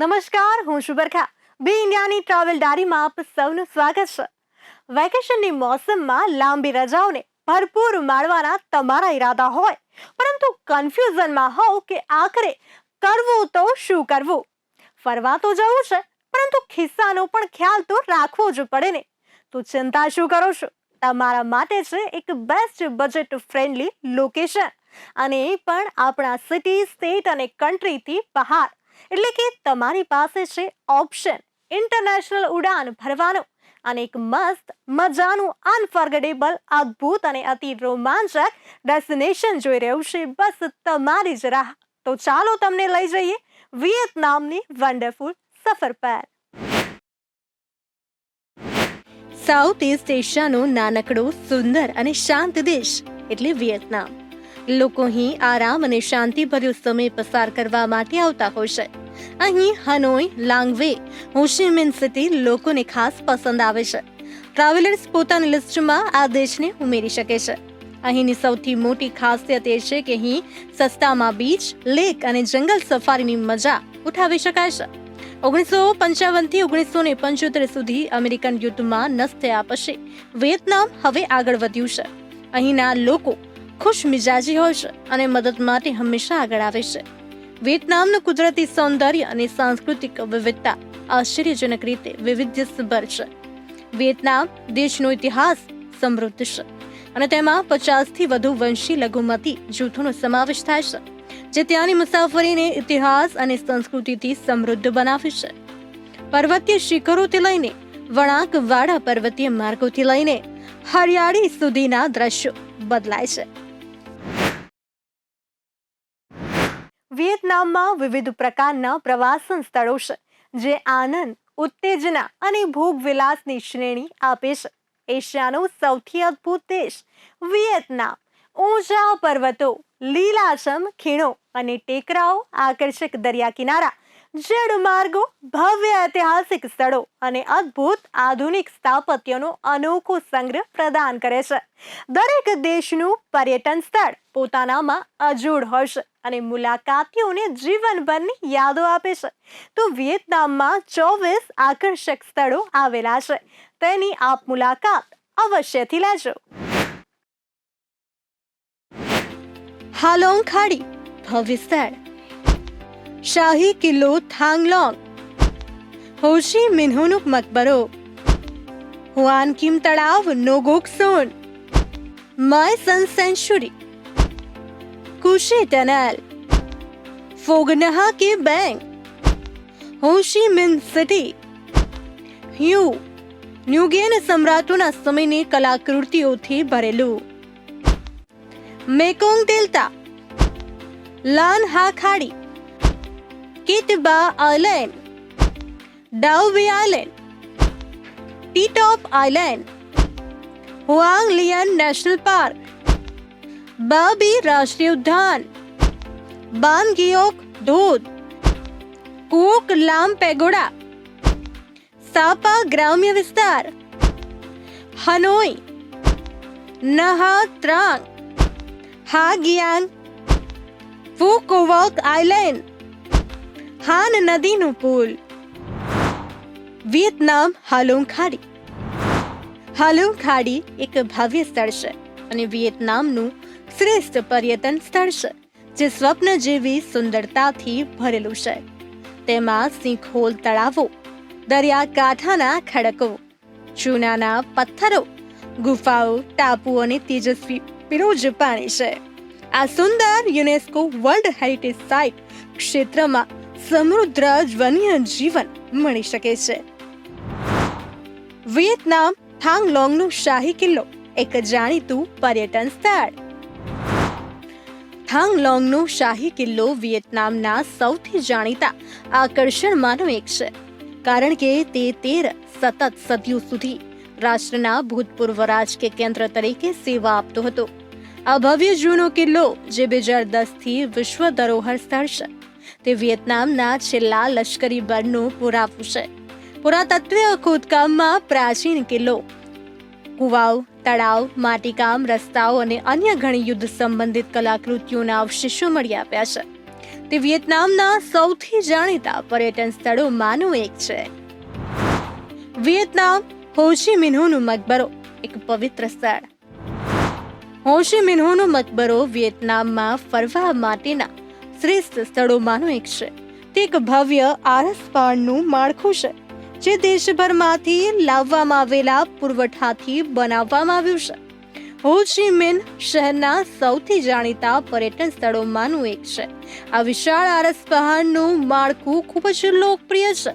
નમસ્કાર, હું છું બી ઇન્ડિયાની ટ્રાવેલ ડાયરીમાં આપ સૌનું સ્વાગત છે. વેકેશનની મોસમમાં લાંબી રજાઓને ભરપૂર માણવાના તમારા ઈરાદા હોય. પરંતુ કન્ફ્યુઝનમાં હોવ કે આખરે કરવું તો શું કરવું? ફરવા તો જવું છે, પરંતુ ખિસ્સાનો પણ ખ્યાલ તો રાખવો જ પડે ને. તો ચિંતા શું કરો છો? તમારા માટે છે એક બેસ્ટ બજેટ ફ્રેન્ડલી લોકેશન અને એ પણ આપણા સિટી સ્ટેટ અને કન્ટ્રીથી બહાર. એટલે કે તમારી પાસે છે ઓપ્શન ઇન્ટરનેશનલ ઉડાન ભરવાનું. અને એક મસ્ત, મજાનું અનફર્ગેટેબલ અદ્ભુત અને અતિ રોમાંચક ડેસ્ટિનેશન જોઈ રહ્યું છે. બસ તમારી જ રાહ. તો ચાલો તમને લઈ જઈએ વિયેતનામની વન્ડરફુલ સફર પર. સાઉથ ઇસ્ટ એશિયાનો નાનકડો, સુંદર અને શાંત દેશ એટલે વિયેતનામ. લોકો અહીં આરામ અને શાંતિભર્યો સમય પસાર કરવા માટે આવતા હોય છે. અહીં હનોઈ, લાંગવે હોશિમિન સિટી લોકોને ખાસ પસંદ આવે છે. ટ્રાવેલર્સ પોતાની લિસ્ટમાં આ દેશને ઉમેરી શકે છે. અહીંની સૌથી મોટી ખાસિયત એ છે કે અહીં સસ્તામાં બીચ, લેક અને જંગલ સફારીની મજા ઉઠાવી શકાય છે. ઓગણીસો પંચાવનથી ઓગણીસો ને પંચોતેર સુધી અમેરિકન યુદ્ધમાં નસ થયા પછી વિયેતનામ હવે આગળ વધ્યું છે. અહીંના લોકો ખુશ મિજાજી હોય છે અને મદદ માટે હંમેશા આગળ આવે છે. વિયેતનામનું કુદરતી સૌંદર્ય અને સાંસ્કૃતિક વિવિધતા આશ્ચર્યજનક રીતે વૈવિધ્યસભર છે. વિયેતનામ દેશનો ઇતિહાસ સમૃદ્ધ છે અને તેમાં પચાસથી વધુ વંશી લઘુમતી જૂથોનો સમાવેશ થાય છે, જે ત્યાંની મુસાફરીને ઇતિહાસ અને સંસ્કૃતિથી સમૃદ્ધ બનાવે છે. પર્વતીય શિખરોથી લઈને વળાંકવાળા પર્વતીય માર્ગોથી લઈને હરિયાળી સુધીના દ્રશ્યો બદલાય છે. વિયેતનામમાં વિવિધ પ્રકારના પ્રવાસન સ્થળો છે, જે આનંદ, ઉત્તેજના અને ભોગ વિલાસની શ્રેણી આપે છે. એશિયાનો સૌથી અદ્ભુત દેશ, વિયેતનામ. ઊંચા પર્વતો, લીલાછમ ખીણો અને ટેકરાઓ આકર્ષક દરિયા કિનારા જળમાર્ગો ભવ્ય ઐતિહાસિક સ્થળો અને અદ્ભુત આધુનિક સ્થાપત્યનો અનોખો સંગ્રહ પ્રદાન કરે છે. દરેક દેશનું પર્યટન સ્થળ પોતાનામાં અજોડ હશે અને મુલાકાતીઓને જીવનભરની યાદો આપે છે. તો વિયેતનામમાં ચોવીસ આકર્ષક સ્થળો આવેલા છે. તેની આપ મુલાકાત અવશ્યથી લેજો. હાલોંગ ખાડી, ભવ્ય સ્થળ. શાહી કિલ્લો થાંગલોંગ હોશી મિન્હોનો મકબરો હુઆન કિમ તળાવ Ngoc Son My Son century Cu Chi tunnel Phong Nha Ke Bang Ho Chi Minh City Hue Nguyen સમ્રાટોના સમયની કલાકૃતિઓથી ભરેલું મેકોંગ તેલતા લાન હા ખાડી Cat Ba island ડાઉવી island Titop island Hoang Lien national park Ba Be રાષ્ટ્રીય ઉદ્યાન બાનગિયોક ધોધ Cook લામ pagoda સાપા ગ્રામ્ય વિસ્તાર Hanoi નહા ત્રાંગ હા ગિયાંગ ફુકોવોક આઇલેન્ડ હાન નદીનું પુલ. વિયેતનામ હાલોંગ ખાડી હાલોંગ ખાડી એક ભવ્ય સ્થળ છે અને વિયેતનામનું શ્રેષ્ઠ પર્યટન સ્થળ છે, જે સ્વપ્ન જેવી સુંદરતાથી ભરેલું છે. તેમાં સિંખોલ તળાવો, દરિયાકાંઠાના ખડકો, ચૂનાના પથ્થરો, ગુફાઓ ટાપુ અને તેજસ્વી પીરોજ પાણી છે. આ સુંદર યુનેસ્કો વર્લ્ડ હેરિટેજ સાઇટ ક્ષેત્રમાં સમૃદ્ધ વન્ય જીવન મળી શકે છે. વિયેતનામ થાંગલોંગનો શાહી કિલ્લો, એક જાણીતું પર્યટન સ્થળ. થાંગલોંગનો શાહી કિલ્લો વિયેતનામના સૌથી જાણીતા આકર્ષણમાંનો એક છે, કારણ કે તે તેર સતત સદીઓ સુધી રાષ્ટ્રના ભૂતપૂર્વ રાજકીય કેન્દ્ર તરીકે સેવા આપતો હતો. આ ભવ્ય જૂનો કિલ્લો જે બે હજાર દસથી વિશ્વ ધરોહર સ્થળ છે. તે વિયેતનામના છેલ્લા લશ્કરી બળનું પુરાવું છે. પુરાતત્વીય ખોદકામમાં પ્રાચીન કિલ્લો, કુવાઓ, તળાવ, માટીકામ, રસ્તાઓ અને અન્ય ઘણી યુદ્ધ સંબંધિત કલાકૃતિઓના અવશેષો મળી આવ્યા છે. તે વિયેતનામના સૌથી જાણીતા પર્યટન સ્થળોમાંનું એક છે. વિયેતનામ હોશી મિન્હોનું મકબરો, એક પવિત્ર સ્થળ. હોશી મિન્હોનો મકબરો વિયેતનામમાં ફરવા માટેના શ્રેષ્ઠ સ્થળોમાંનું એક છે. તે એક ભવ્ય આરસપાળનું માળખું છે, જે દેશભરમાંથી લાવવામાં આવેલા પુરવઠાથી બનાવવામાં આવ્યું છે. હોચીમિન શહેરના સૌથી જાણીતા પર્યટન સ્થળોમાંનું એક છે. આ વિશાળ આરસ પહાડનું માળખું ખૂબ જ લોકપ્રિય છે.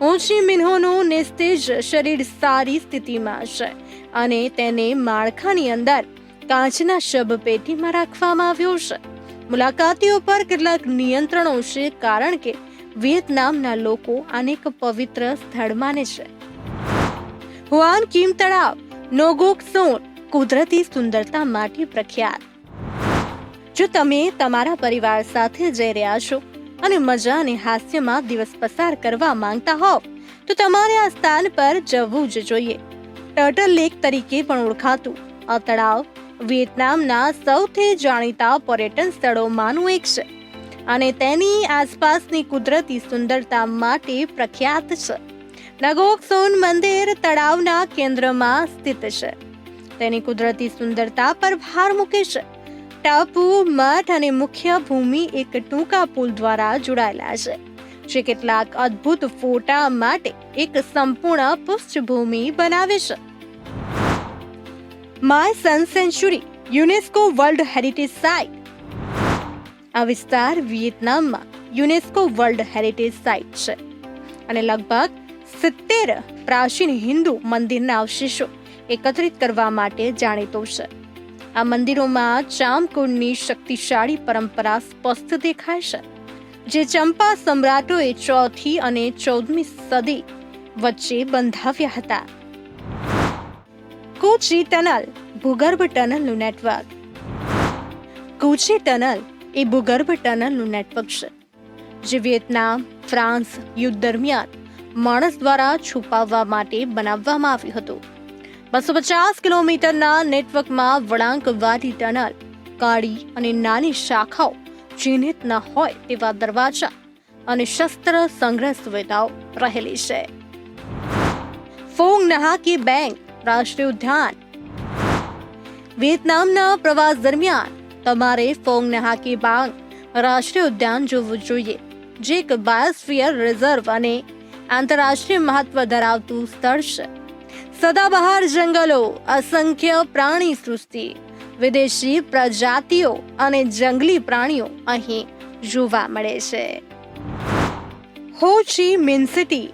હો ચી મિન્હોનું નિસ્તેજ શરીર સારી સ્થિતિમાં છે અને તેને માળખાની અંદર કાચના શબપેટીમાં રાખવામાં આવ્યો છે. મુલાકાતીઓ પર કેટલાક નિયંત્રણો છે, કારણ કે વિયેતનામના લોકો અનેક પવિત્ર સ્થળ માને છે. હુઆન કિમ તળાવ, નોગોક સોન, કુદરતી સુંદરતા માટે પ્રખ્યાત. જો તમે તમારા પરિવાર સાથે જઈ રહ્યા છો અને મજા અને હાસ્યમાં દિવસ પસાર કરવા માંગતા હોવ તો તમારે આ સ્થાન પર જવું જ જોઈએ. ટર્ટલ લેક તરીકે પણ ઓળખાતું આ તળાવ વિયેતનામના સૌથી જાણીતા પર્યટન સ્થળોમાંનું એક છે અને તેની આસપાસની કુદરતી સુંદરતા માટે પ્રખ્યાત છે. નગોક સોન મંદિર તળાવના કેન્દ્રમાં સ્થિત છે. તેની કુદરતી સુંદરતા પર ભાર મૂકે છે. ટાપુ, મઠ અને મુખ્ય ભૂમિ એક ટૂંકા પુલ દ્વારા જોડાયેલા છે, જે કેટલાક અદ્ભુત ફોટા માટે એક સંપૂર્ણ પૃષ્ઠભૂમિ બનાવે છે. My Son sanctuary UNESCO world heritage site આ વિસ્તાર વિયેતનામમાં યુનેસ્કો વર્લ્ડ હેરિટેજ સાઇટ છે. અને લગભગ સિત્તેર પ્રાચીન હિન્દુ મંદિરના અવશેષો એકત્રિત કરવા માટે જાણીતો છે. આ મંદિરોમાં ચામકુંડની શક્તિશાળી પરંપરા સ્પષ્ટ દેખાય છે, જે ચંપા સમ્રાટોએ ચોથી અને ચૌદમી સદી વચ્ચે બંધાવ્યા હતા. કુચી ટનલ, ભૂગર્ભ ટનલનું નેટવર્ક. કુચી ટનલ એ ભૂગર્ભ ટનલનું નેટવર્ક છે, જે વિયેતનામ, ફ્રાન્સ યુદ્ધ દરમિયાન માણસ દ્વારા છુપાવવા માટે બનાવવામાં આવ્યું હતું. બસો પચાસ કિલોમીટરના નેટવર્કમાં વળાંકવાળી ટનલ, કાળી અને નાની શાખાઓ ચિહ્નિત ન હોય તેવા દરવાજા અને શસ્ત્ર સંગ્રહ સુવિધાઓ રહેલી છે. ફોંગ નહાકી બેંક રાષ્ટ્રીય ઉદ્યાન. વિયેતનામના પ્રવાસ દરમિયાન તમારે ફોંગ નહાકી બાંગ રાષ્ટ્રીય ઉદ્યાન જોવું જોઈએ, જે એક બાયોસ્ફિયર રિઝર્વ અને આંતરરાષ્ટ્રીય મહત્વ ધરાવતું સ્થળ છે. સદાબહાર જંગલો, અસંખ્ય પ્રાણી સૃષ્ટિ, વિદેશી પ્રજાતિઓ અને જંગલી પ્રાણીઓ અહીં જોવા મળે છે. હો ચી મિન સિટી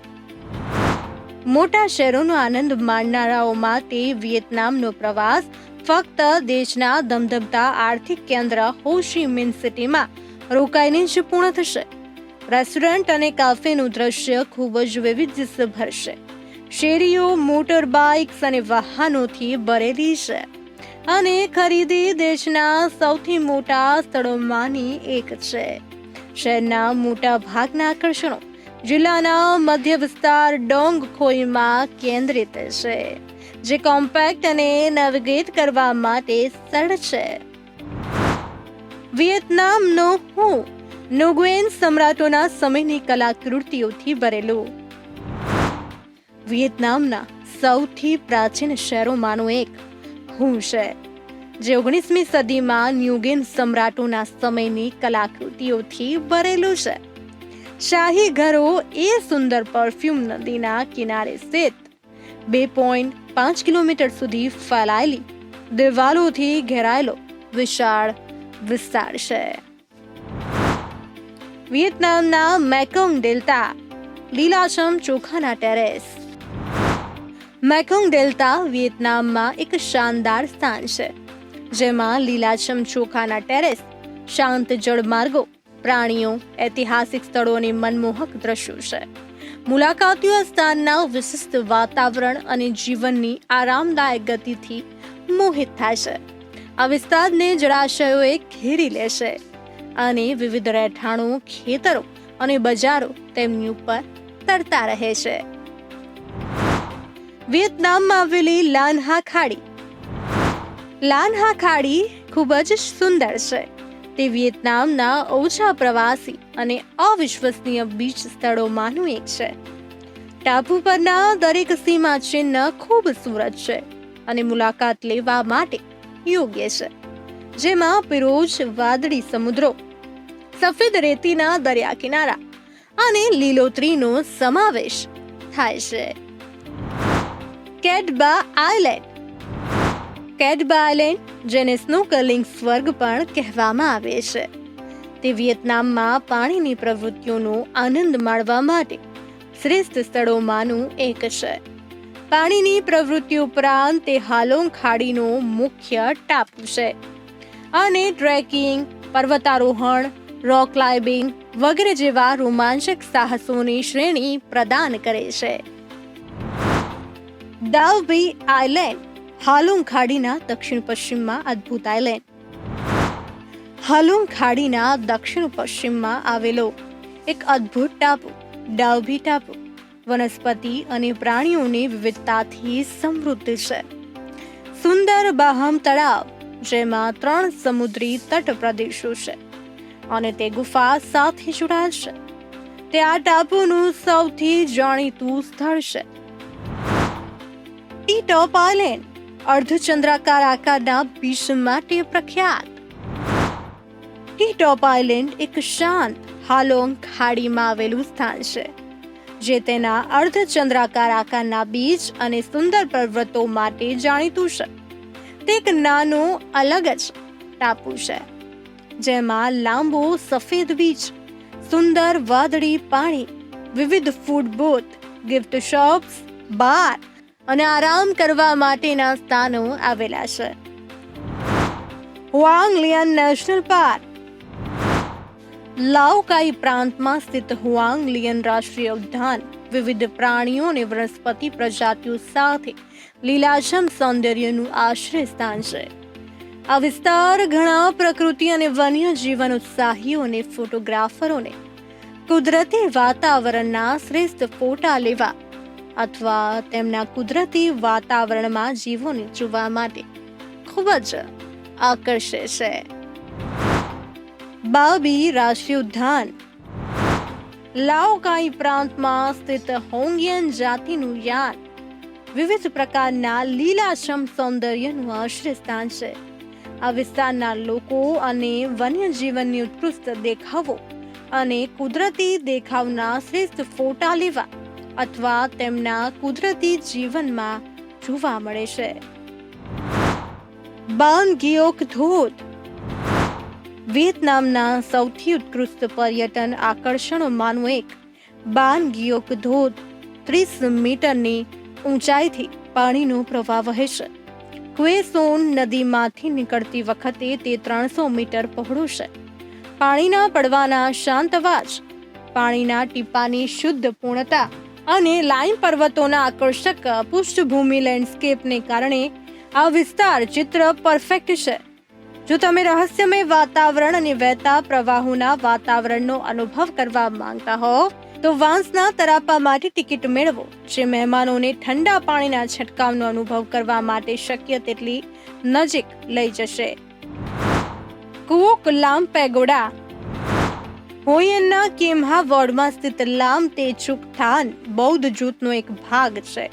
મોટા શહેરોનો આનંદ માણનારાઓ માટે વિયેતનામનો પ્રવાસ, ફક્ત દેશના ધમધમતા આર્થિક કેન્દ્ર હોશી મિન સિટીમાં રોકાઈને જ પૂર્ણ થશે. રેસ્ટોરન્ટ અને કાફેનું દ્રશ્ય ખૂબ જ વૈવિધ્યસભર છે. શેરીઓ, મોટર બાઇક્સ અને વાહનોથી ભરેલી છે. અને ખરીદી દેશના સૌથી મોટા સ્થળોમાંની એક છે. શહેરના મોટા ભાગના આકર્ષણો. જિલ્લાના મધ્ય વિસ્તાર ડોંગ ખોઈમાં કેન્દ્રિત છે, જે કોમ્પેક્ટ અને નેવિગેટ કરવા માટે સરળ છે. વિયેતનામનો હું નોગુએન સમ્રાટોના સમયની કલાકૃતિઓથી ભરેલું. વિયેતનામના સૌથી પ્રાચીન શહેરોમાંનું એક હું છે, જે ઓગણીસમી સદીમાં ન્યુગેન સમ્રાટોના સમયની કલાકૃતિઓથી ભરેલું છે. શાહી ઘરો એ સુંદર પરફ્યુમ નદીના કિનારે સ્થિત. બે પોઈન્ટ પાંચ કિલોમીટર સુધી ફેલાયેલી દિવાલોથી ઘેરાયેલો વિશાળ વિસ્તાર છે. વિયેતનામના મેકોંગ ડેલ્ટા લીલાછમ ચોખાના ટેરેસ. મેકોંગ ડેલ્ટા વિયેતનામમાં એક શાનદાર સ્થાન છે, જેમાં લીલાછમ ચોખાના ટેરેસ શાંત જળમાર્ગો પ્રાણીઓ, ઐતિહાસિક સ્થળોની મનમોહક દ્રશ્યો છે. મુલાકાતીઓ સ્થાનના વિશિષ્ટ વાતાવરણ અને જીવનની આરામદાયક ગતિથી મોહિત થાય છે. આ વિસ્તારને જળાશયોએ ઘેરી લે છે અને વિવિધ રહેઠાણો, ખેતરો અને બજારો તેમની ઉપર તરતા રહે છે. વિયેતનામમાં આવેલી લાનહા ખાડી લાનહા ખાડી ખૂબ જ સુંદર છે. તે વિયેતનામના ઓછા પ્રવાસી અને અવિશ્વસનીય બીચ સ્થળોમાંનું એક છે. ટાપુ પરના દરેક સીમા ચિહ્ન ખૂબસૂરત છે અને મુલાકાત લેવા માટે યોગ્ય છે. જેમાં પિરોજ, વાદળી સમુદ્રો, સફેદ રેતીના દરિયા કિનારા અને લીલોતરીનો સમાવેશ થાય છે. કેડબા આઇલેન્ડ કેડબા આઇલેન્ડ જેને સ્નોકલિંગ સ્વર્ગ પણ કહેવામાં આવે છે. તે વિયેતનામમાં પાણીની પ્રવૃત્તિઓનો આનંદ માણવા માટે શ્રેષ્ઠ સ્થળોમાંનું એક છે. પાણીની પ્રવૃત્તિ ઉપરાંત તે હાલોંગ ખાડીનો મુખ્ય ટાપુ છે. અને ટ્રેકિંગ, પર્વતારોહણ, રોક ક્લાઇમ્બિંગ વગેરે જેવા રોમાંચક સાહસોની શ્રેણી પ્રદાન કરે છે. દાવબી આઇલેન્ડ હાલુંગ ખાડીના દક્ષિણ પશ્ચિમમાં અદ્ભુત આઇલેન્ડ હાલુંગ ખાડીના દક્ષિણ પશ્ચિમમાં આવેલો એક અદ્ભુત ટાપુ ડાવભી ટાપુ. વનસ્પતિ અને પ્રાણીઓની વિવિધતાથી સમૃદ્ધ છે. સુંદર બાહમ તળાવ, જેમાં ત્રણ સમુદ્રી તટ પ્રદેશો છે અને તે ગુફા સાથે જોડાયેલ છે. તે આ ટાપુનું સૌથી જાણીતું સ્થળ છે. ટી ટોપ આઇલેન્ડ અર્ધચંદ્રાકાર આકારના બીચ માટે પ્રખ્યાત. ટીટોપ આઇલેન્ડ એક શાંત હાલોંગ ખાડીમાં આવેલું સ્થાન છે, જે તેના અર્ધચંદ્રાકાર આકારના બીચ અને સુંદર પર્વતો માટે જાણીતું છે. તે એક નાનો, અલગ જ ટાપુ છે, જેમાં લાંબો, સફેદ બીચ, સુંદર વાદળી પાણી, વિવિધ food both gift shops bar અને આરામ કરવા માટેના સ્થાનો આવેલા છે. હુઆંગ લિયન નેશનલ પાર્ક. લાઓકાઈ પ્રાંતમાં સ્થિત હુઆંગ લિયન રાષ્ટ્રીય ઉદ્યાન વિવિધ પ્રાણીઓ અને વનસ્પતિ પ્રજાતિઓ સાથે લીલાછમ સૌંદર્યનું આશ્રય સ્થાન છે. આ વિસ્તાર ઘણા પ્રકૃતિ અને વન્ય જીવન ઉત્સાહીઓ અને ફોટોગ્રાફરોને કુદરતી વાતાવરણના શ્રેષ્ઠ ફોટા લેવા અથવા તેમના કુદરતી વાતાવરણમાં જીવોને જોવા માટે ખૂબ જ આકર્ષે છે. બાબી રાષ્ટ્રીય ઉદ્યાન લાઓકાઈ પ્રાંતમાં સ્થિત હોંગિયન જાતિનું યાન વિવિધ પ્રકારના લીલાછમ સૌંદર્યનું આશ્રય સ્થાન છે. આ વિસ્તારના લોકો અને વન્યજીવનની ઉત્કૃષ્ટ દેખાવો અને કુદરતી દેખાવના શ્રેષ્ઠ ફોટા લેવા અથવા તેમના કુદરતી જીવનમાં જોવા મળે છે. બાન ગિયોક ધોધ વિયેતનામના સૌથી ઉત્કૃષ્ટ પર્યટન આકર્ષણોમાંનું એક. બાન ગિયોક ધોધ ત્રીસ મીટરની ઊંચાઈથી પાણીનો પ્રવાહ વહે છે. ક્વેસોન નદીમાંથી નીકળતી વખતે તે ત્રણસો મીટર પહોળો છે. પાણીના પડવાના શાંત અવાજ, પાણીના ટીપાની શુદ્ધ પૂર્ણતા અને લાઈમ પર્વતોના આકર્ષક પૃષ્ઠભૂમિ લેન્ડસ્કેપને કારણે આ વિસ્તાર ચિત્ર પરફેક્ટ છે. જો તમે રહસ્યમય વાતાવરણ અને વહેતા પ્રવાહોના વાતાવરણનો અનુભવ કરવા માંગતા હો, તો વાંસના તરાપા માટે ટિકિટ મેળવો. જે મહેમાનોને ઠંડા પાણીના છંટકાવનો અનુભવ કરવા માટે શક્ય તેટલી નજીક લઈ જશે. કુઓ લામ પેગોડા હોયનના કેમ્હા વોર્ડમાં સ્થિત લામ તેચુક થાન બૌદ્ધ જૂથનો એક ભાગ છે.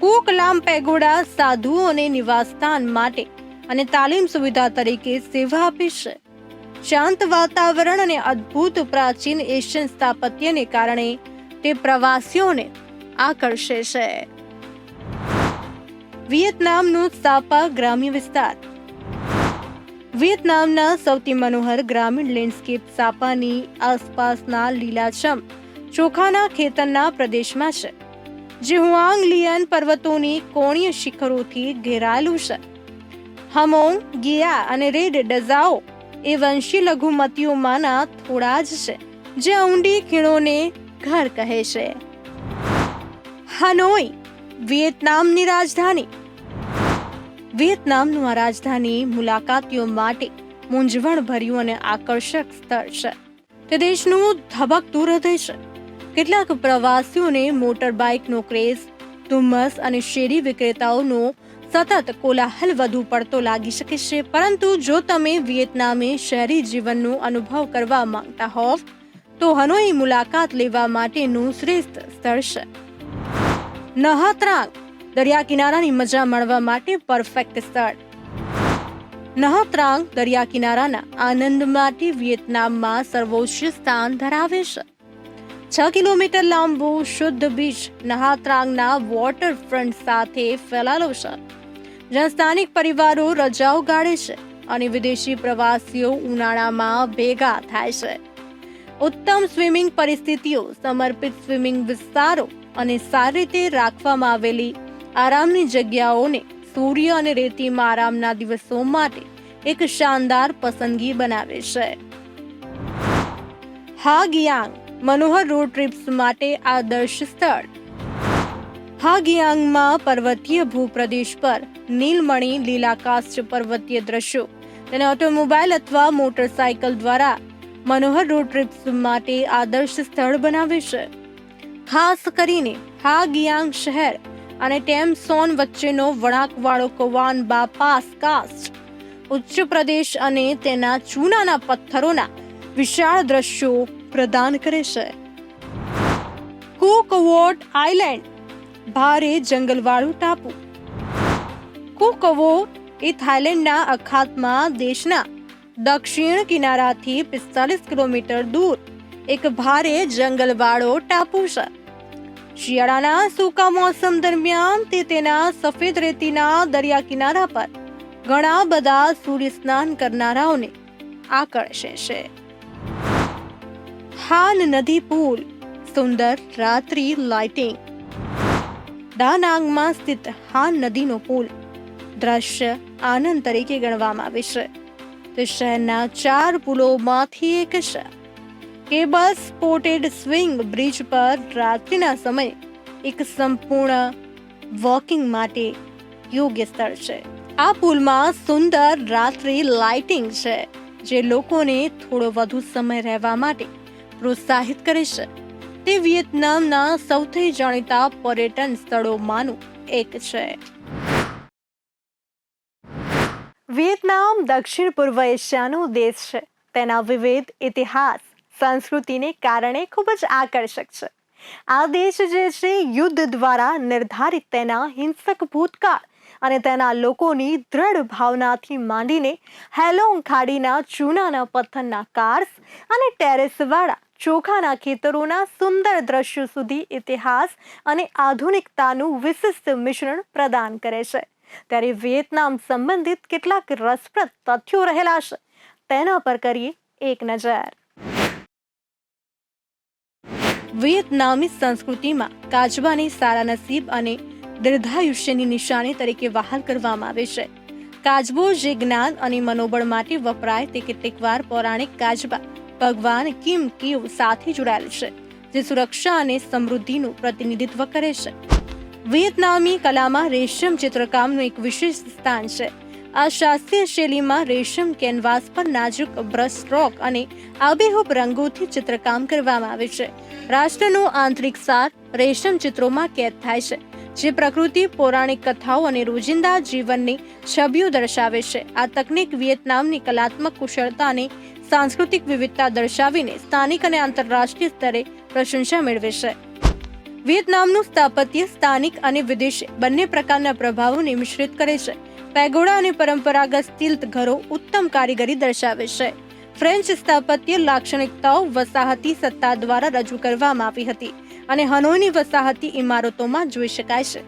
કુક લામ પેગોડા સાધુઓને નિવાસસ્થાન માટે અને તાલીમ સુવિધા તરીકે સેવા આપે છે. શાંત વાતાવરણ અને અદ્ભુત પ્રાચીન એશિયન સ્થાપત્યને કારણે તે પ્રવાસીઓને આકર્ષે છે. વિયેતનામનું સાપા ગ્રામ્ય વિસ્તાર વિયેતનામના સૌથી મનોહર ગ્રામીણ લેન્ડસ્કેપ સાપાની આસપાસના લીલાછમ ચોખાના ખેતરના પ્રદેશમાં છે, જે હુઆંગ લિયન પર્વતોની કોણીય શિખરોથી ઘેરાયેલું છે. હમોંગ, ગિયા અને રેડ ડઝાઓ એ વંશી લઘુમતીઓમાંના થોડા જ છે, જે ઊંડી ખીણોને ઘર કહે છે. હનોઈ, વિયેતનામની રાજધાની વિયેતનામનું આ રાજધાની મુલાકાતીઓ માટે મૂંઝવણ ભર્યું અને આકર્ષક સ્થળ છે. તે દેશનું ધબકતું હૃદય છે. કેટલાક પ્રવાસીઓને મોટર બાઇકનો ક્રેઝ, ધુમ્મસ અને શેરી વિક્રેતાઓનો સતત કોલાહલ વધુ પડતો લાગી શકે છે. પરંતુ જો તમે વિયેતનામે શહેરી જીવનનો અનુભવ કરવા માંગતા હોવ, તો હનોઈ મુલાકાત લેવા માટેનું શ્રેષ્ઠ સ્થળ છે. નહાત્રાંગ દરિયા કિનારાની મજા માણવા માટે પરફેક્ટ સ્થળ. નહાત્રાંગ દરિયા કિનારાના આનંદ માટે વિયેતનામમાં સર્વોચ્ચ સ્થાન ધરાવે છે. છ કિલોમીટર લાંબુ શુદ્ધ બીચ નહાત્રાંગના વોટર ફ્રન્ટ સાથે ફેલાયેલો છે. જ્યાં સ્થાનિક પરિવારો રજાઓ ગાળે છે અને વિદેશી પ્રવાસીઓ ઉનાળામાં ભેગા થાય છે. ઉત્તમ સ્વિમિંગ પરિસ્થિતિઓ, સમર્પિત સ્વિમિંગ વિસ્તારો અને સારી રીતે રાખવામાં આવેલી આરામની જગ્યાઓને સૂર્ય અને રેતીમાં આરામના દિવસો માટે એક શાનદાર પસંદગી બનાવે છે. હાગિયાંગ મનોહર રોડ ટ્રીપ્સ માટે આદર્શ સ્થળ. હાગિયાંગમાં પર્વતીય ભૂપ્રદેશ પર નીલમણી લીલાકાષ્ટ પર્વતીય દ્રશ્યો તેને ઓટોમોબાઈલ અથવા મોટરસાયકલ દ્વારા મનોહર રોડ ટ્રીપ્સ માટે આદર્શ સ્થળ બનાવે છે. ખાસ કરીને હાગિયાંગ શહેર અને ટેમસોન વચ્ચેનો વળાંકવાળો કવાન બા પાસ કાસ્ટ. ઉચ્ચ પ્રદેશ અને તેના ચૂનાના પથ્થરોના વિશાળ દ્રશ્યો પ્રદાન કરે છે. કુકવોટ આઇલેન્ડ, ભારે જંગલવાળું ટાપુ. કુકવો એ થાઇલેન્ડના અખાતમાં દેશના દક્ષિણ કિનારાથી પિસ્તાલીસ કિલોમીટર દૂર એક ભારે જંગલવાળો ટાપુ છે. શિયાળાના સૂકા મોસમ દરમિયાન તે તેના સફેદ રેતીના દરિયા કિનારા પર ઘણા બધા સૂર્ય સ્નાન કરનારાઓને આકર્ષે છે. હાન નદી પુલ, સુંદર રાત્રિ લાઇટિંગ. દાનાંગમાં સ્થિત હાન નદીનો પુલ દ્રશ્ય આનંદ તરીકે ગણવામાં આવે છે. તે શહેરના ચાર પુલોમાંથી એક છે. કેબલ સ્પોટેડ સ્વિંગ બ્રિજ પર રાત્રિના સમયે એક સંપૂર્ણ વોકિંગ માટે યોગ્ય સ્થળ છે. આ પુલમાં સુંદર રાત્રિ લાઇટિંગ છે, જે લોકોને થોડો વધુ સમય રહેવા માટે પ્રોત્સાહિત કરે છે. તે વિયેતનામના સૌથી જાણીતા પર્યટન સ્થળોમાંનું એક છે. વિયેતનામ દક્ષિણ પૂર્વ એશિયાનો દેશ છે. તેના વિવિધ ઇતિહાસ સંસ્કૃતિને કારણે ખૂબ જ આકર્ષક છે. આ દેશ જે છે, યુદ્ધ દ્વારા નિર્ધારિત તેના હિંસક ભૂતકાળ અને તેના લોકોની દ્રઢ ભાવનાથી માંડીને હેલોંગ ખાડીના ચૂનાના પથ્થરના કાર્સ અને ટેરેસવાળા ચોખાના ખેતરોના સુંદર દ્રશ્યો સુધી ઇતિહાસ અને આધુનિકતાનું વિશિષ્ટ મિશ્રણ પ્રદાન કરે છે. ત્યારે વિયેતનામ સંબંધિત કેટલાક રસપ્રદ તથ્યો રહેલા છે. તેના પર કરીએ એક નજર. વિયેતનામી સંસ્કૃતિમાં કાચબાને સારા નસીબ અને દીર્ઘાયુષ્યની નિશાની તરીકે વહાલ કરવામાં આવે છે. કાચબો જે જ્ઞાન અને મનોબળ માટે વપરાય તે કેટલીકવાર પૌરાણિક કાચબા ભગવાન કિમ કિવ સાથે જોડાયેલ છે, જે સુરક્ષા અને સમૃદ્ધિનું પ્રતિનિધિત્વ કરે છે. વિયેતનામી કલામાં રેશમ ચિત્રકામનું એક વિશેષ સ્થાન છે. આ શાસ્ત્રીય શૈલીમાં રેશમ કેનવાસ પર નાજુક બ્રશ સ્ટ્રોક અને આબેહૂબ રંગોથી ચિત્રકામ કરવામાં આવે છે. રાષ્ટ્રનો આંતરિક સાર રેશમ ચિત્રોમાં કેદ થાય છે, જે પ્રકૃતિ, પૌરાણિક કથાઓ અને રોજિંદા જીવનની છબીઓ દર્શાવે છે. આ તકનીક વિયેતનામની કલાત્મક કુશળતા અને સાંસ્કૃતિક વિવિધતા દર્શાવીને સ્થાનિક અને આંતરરાષ્ટ્રીય સ્તરે પ્રશંસા મેળવે છે. વિયેતનામનું સ્થાપત્ય સ્થાનિક અને વિદેશી બંને પ્રકારના પ્રભાવોને મિશ્રિત કરે છે. પેગોડા અને પરંપરાગત સ્ટીલ ઘરો ઉત્તમ કારીગરી દર્શાવે છે. ફ્રેન્ચ સ્થાપત્ય લાક્ષણિકતાઓ વસાહતી સત્તા દ્વારા રજૂ કરવામાં આવી હતી અને હનોઈની વસાહતી ઇમારતોમાં જોઈ શકાય છે.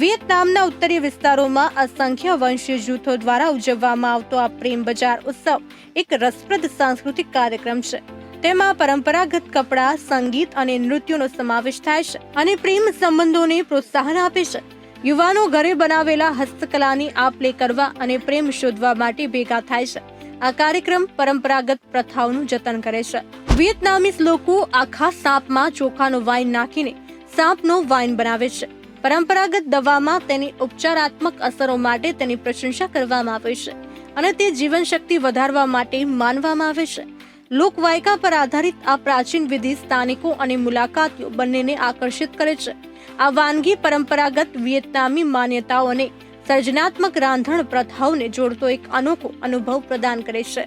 વિયેતનામના ઉત્તરીય વિસ્તારોમાં અસંખ્ય વંશીય જૂથો દ્વારા ઉજવવામાં આવતો આ પ્રેમ બજાર ઉત્સવ એક રસપ્રદ સાંસ્કૃતિક કાર્યક્રમ છે. તેમાં પરંપરાગત કપડાં, સંગીત અને નૃત્યોનો સમાવેશ થાય છે અને પ્રેમ સંબંધોને પ્રોત્સાહન આપે છે. યુવાનો ઘરે બનાવેલા હસ્તકલાની આપ લે કરવા અને પ્રેમ શોધવા માટે ભેગા થાય છે. આ કાર્યક્રમ પરંપરાગત પ્રથાઓનું જતન કરે છે. વિયેતનામીસ લોકો આખા સાપમાં ચોખાનો વાઇન નાખીને સાપનો વાઇન બનાવે છે. પરંપરાગત દવામાં તેની ઉપચારાત્મક અસરો માટે તેની પ્રશંસા કરવામાં આવે છે અને તે જીવનશક્તિ વધારવા માટે માનવામાં આવે છે. લોકવાયકા પર આધારિત આ પ્રાચીન વિધિ સ્થાનિકો અને મુલાકાતીઓ બંનેને આકર્ષિત કરે છે. આ વાનગી પરંપરાગત વિયેતનામી માન્યતાઓ અને સર્જનાત્મક રાંધણ પ્રથાઓને જોડતો એક અનોખો અનુભવ પ્રદાન કરે છે.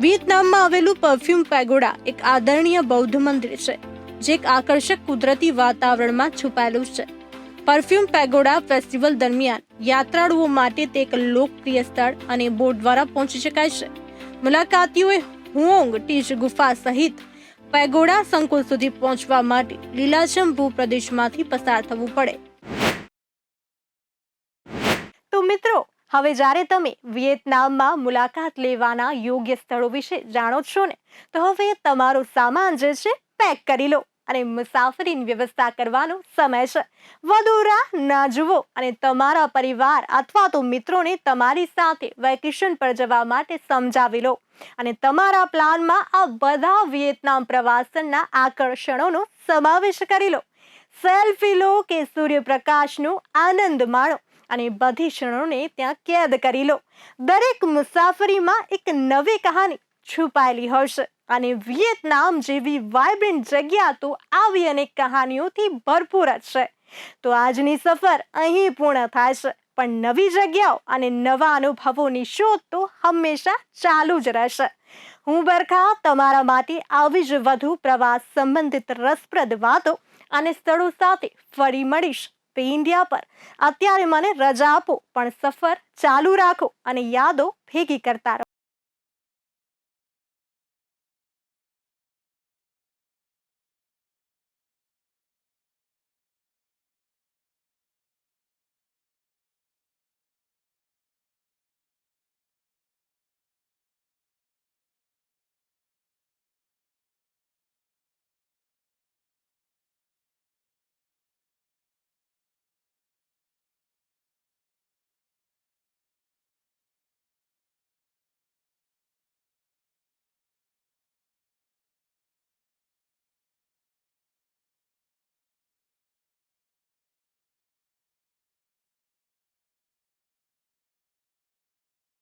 વિયેતનામમાં આવેલું પરફ્યુમ પેગોડા એક આદરણીય બૌદ્ધ મંદિર છે, જે એક આકર્ષક કુદરતી વાતાવરણમાં છુપાયેલું છે. પરફ્યુમ પેગોડા ફેસ્ટિવલ દરમિયાન યાત્રાળુઓ માટે તે એક લોકપ્રિય સ્થળ અને બોટ દ્વારા પહોંચી શકાય છે. મુલાકાતીઓએ હુઓંગ, ટીજ ગુફા સહિત પેગોડા સંકુલ સુધી પહોંચવા માટે લીલાછમ ભૂપ્રદેશમાંથી પસાર થવું પડે. તો મિત્રો, હવે જ્યારે તમે વિયેતનામમાં મુલાકાત લેવાના યોગ્ય સ્થળો વિશે જાણો છો ને, તો હવે તમારો સામાન જે છે, પેક કરી લો. અને મુસાફરીની વ્યવસ્થા કરવાનો સમય છે. વધુ રાહ ના જુઓ અને તમારા પરિવાર અથવા તો મિત્રોને તમારી સાથે વેકેશન પર જવા માટે સમજાવી લો. અને તમારા પ્લાનમાં આ બધા વિયેતનામ પ્રવાસનના આકર્ષણોનો સમાવેશ કરી લો. સેલ્ફી લો કે સૂર્યપ્રકાશનો આનંદ માણો અને બધી ક્ષણોને ત્યાં કેદ કરી લો. દરેક મુસાફરીમાં એક નવી કહાની છુપાયેલી હશે. અને વિયેતનામ જેવી વાઇબ્રન્ટ જગ્યા તો આવી અનેક કહાનીઓથી ભરપૂર જ છે. તો આજની સફર અહીં પૂર્ણ થાય છે. પણ નવી જગ્યાઓ અને નવા અનુભવોની શોધ તો હંમેશા ચાલુ જ રહેશે. હું બરખા, તમારા માટે આવી જ વધુ પ્રવાસ સંબંધિત રસપ્રદ વાતો અને સ્થળો સાથે ફરી મળીશ. તે ઇન્ડિયા પર. અત્યારે મને રજા આપો, પણ સફર ચાલુ રાખો અને યાદો ભેગી કરતા રહો.